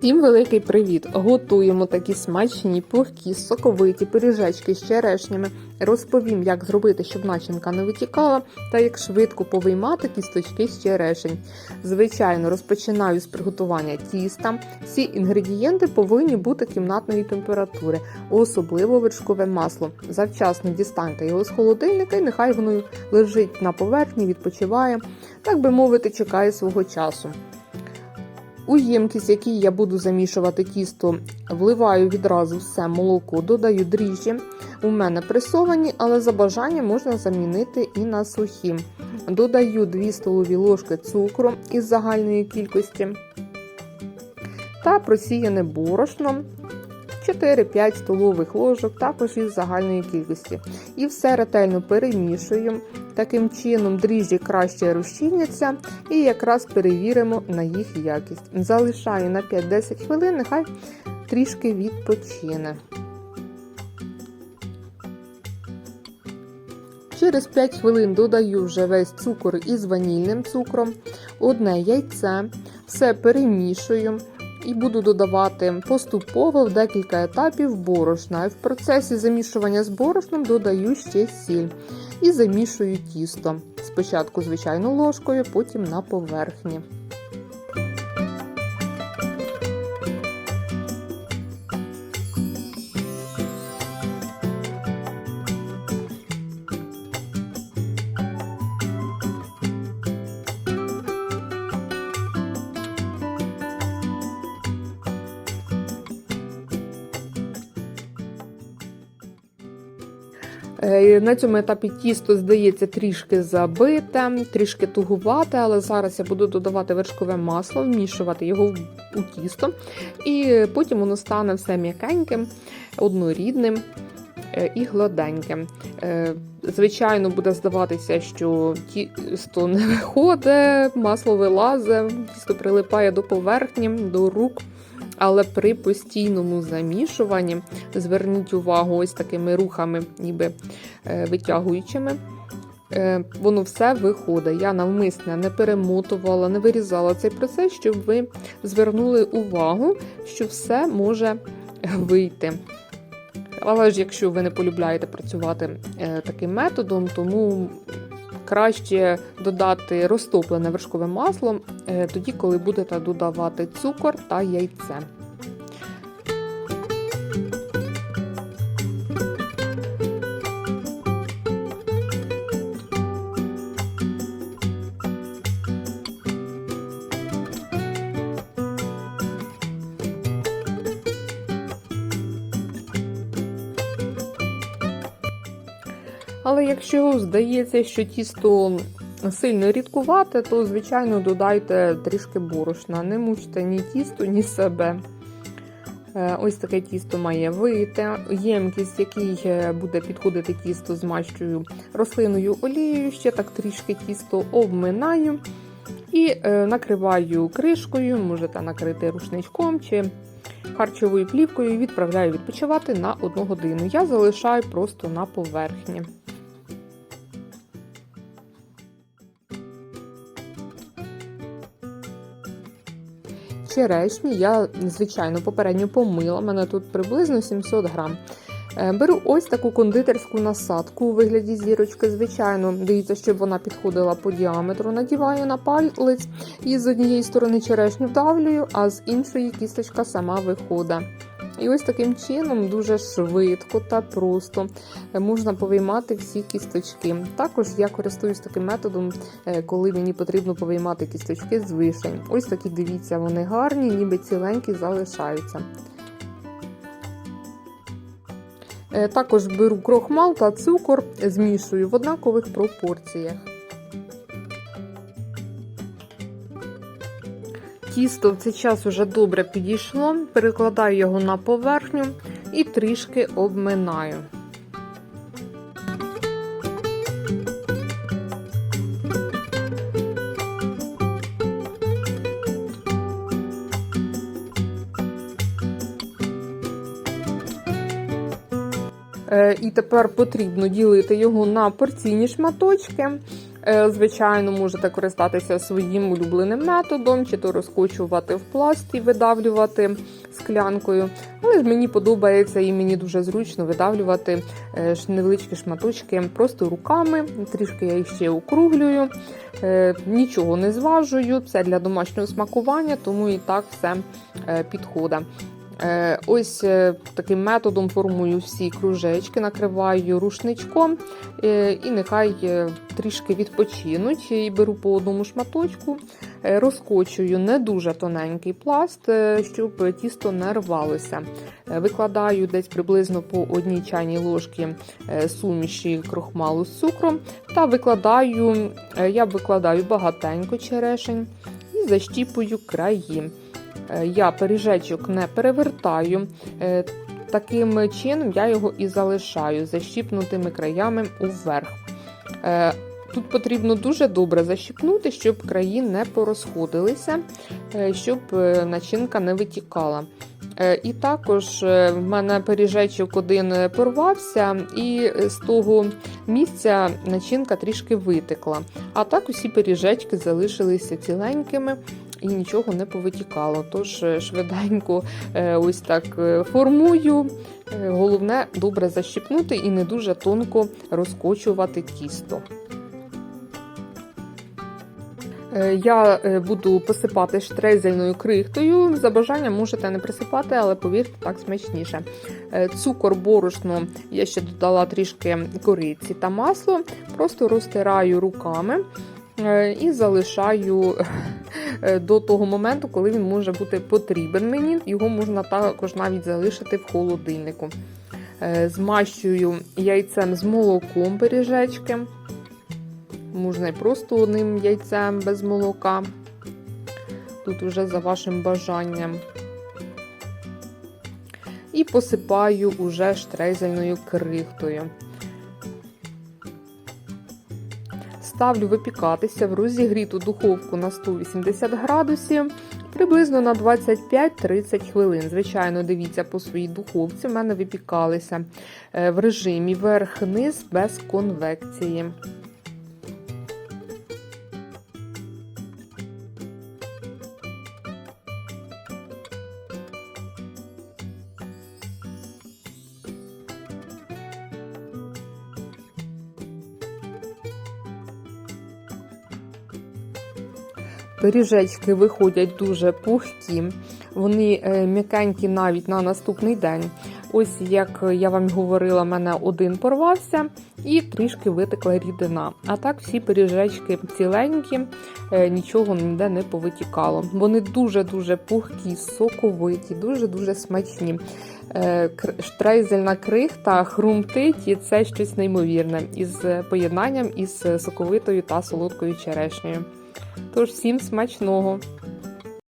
Всім великий привіт! Готуємо такі смачні, пухкі, соковиті пиріжечки з черешнями. Розповім, як зробити, щоб начинка не витікала, та як швидко повиймати кісточки з черешень. Звичайно, розпочинаю з приготування тіста. Всі інгредієнти повинні бути кімнатної температури, особливо вершкове масло. Завчасно дістаньте його з холодильника і нехай воно лежить на поверхні, відпочиває, так би мовити, чекає свого часу. У ємкість, якій я буду замішувати тісто, вливаю відразу все молоко, додаю дріжджі. У мене пресовані, але за бажанням можна замінити і на сухі. Додаю 2 столові ложки цукру із загальної кількості та просіяне борошно. 4-5 столових ложок, також із загальної кількості. І все ретельно перемішую. Таким чином дріжджі краще розчиняться і якраз перевіримо на їх якість. Залишаю на 5-10 хвилин, нехай трішки відпочине. Через 5 хвилин додаю вже весь цукор із ванільним цукром, одне яйце, все перемішую і буду додавати поступово в декілька етапів борошна. В процесі замішування з борошном додаю ще сіль і замішую тісто. Спочатку звичайно ложкою, потім на поверхні. На цьому етапі тісто здається трішки забите, трішки тугувате, але зараз я буду додавати вершкове масло, вмішувати його у тісто, і потім воно стане все м'якеньким, однорідним е, і гладеньким. Е, Звичайно, буде здаватися, що тісто не виходить, масло вилазить, тісто прилипає до поверхні, до рук. Але при постійному замішуванні зверніть увагу ось такими рухами, ніби е, витягуючими. Е, Воно все виходить. Я навмисне не перемотувала, не вирізала цей процес, щоб ви звернули увагу, що все може вийти. Але ж якщо ви не полюбляєте працювати е, таким методом, тому краще додати розтоплене вершкове масло е, тоді, коли будете додавати цукор та яйце. Але якщо здається, що тісто сильно рідкувате, то, звичайно, додайте трішки борошна. Не мучте ні тісто, ні себе. Е, ось таке тісто має вийти. Ємкість, який е, буде підходити тісто, змащую рослинною олією, ще так трішки тісто обминаю і е, накриваю кришкою, можете накрити рушничком чи харчовою плівкою відправляю відпочивати на 1 годину. Я залишаю просто на поверхні. черешні я, звичайно, попередньо помила. У мене тут приблизно 700 грам. Е, беру ось таку кондитерську насадку у вигляді зірочки, звичайно, дивіться, щоб вона підходила по діаметру. Надіваю на палець і з однієї сторони черешню вдавлюю, а з іншої кісточка сама виходить. І ось таким чином дуже швидко та просто можна повиймати всі кісточки. Також я користуюсь таким методом, е, коли мені потрібно повиймати кісточки з вишень. Ось такі, дивіться, вони гарні, ніби ціленькі залишаються. Е, також беру крохмал та цукор, змішую в однакових пропорціях. Тісто в цей час уже добре підійшло, перекладаю його на поверхню і трішки обминаю. І тепер потрібно ділити його на порційні шматочки. Е, Звичайно, можете користатися своїм улюбленим методом, чи то розкочувати в пласт і видавлювати склянкою. Але ж мені подобається і мені дуже зручно видавлювати е, невеличкі шматочки просто руками. Трішки я їх ще округлюю, Е, нічого не зважую. Це для домашнього смакування, тому і так все е, підходить. Е, Ось е, таким методом формую всі кружечки, накриваю рушничком е, і нехай трішки відпочинуть. І беру по одному шматочку, розкочую не дуже тоненький пласт, щоб тісто не рвалося. Викладаю десь приблизно по одній чайній ложці суміші крохмалу з цукром та викладаю, я викладаю багатенько черешень і защіпую краї. Е, Я пиріжечок не перевертаю. Е, Таким чином я його і залишаю защіпнутими краями уверх. Е, Тут потрібно дуже добре защіпнути, щоб краї не порозходилися, щоб начинка не витікала. І також в мене пиріжечок один порвався, і з того місця начинка трішки витекла. А так усі пиріжечки залишилися ціленькими і нічого не повитікало. Тож е, швиденько е, ось так е, формую. Головне добре защіпнути і не дуже тонко розкочувати тісто. Я буду посипати штрезельною крихтою. За бажанням можете не присипати, але повірте, так смачніше. Цукор, борошно я ще додала трішки кориці та масло. Просто розтираю руками і залишаю е, до того моменту, коли він може бути потрібен мені. Його можна також навіть залишити в холодильнику. Е, Змащую яйцем з молоком пиріжечки. Можна і просто одним яйцем без молока. Тут уже за вашим бажанням. І посипаю уже штрезельною крихтою. Ставлю випікатися в розігріту духовку на 180 градусів приблизно на 25-30 хвилин. Звичайно, дивіться по своїй духовці. В мене випікалися е, в режимі верх-низ без конвекції. Пиріжечки виходять дуже пухкі, вони е, м'якенькі навіть на наступний день. Ось як я вам говорила, мене один порвався і трішки витекла рідина. А так всі пиріжечки ціленькі, е, нічого ніде не повитікало. Вони дуже-дуже пухкі, соковиті, дуже-дуже смачні. Е, Штрейзельна крихта хрумтить і це щось неймовірне із поєднанням із соковитою та солодкою черешнею. Тож всім смачного!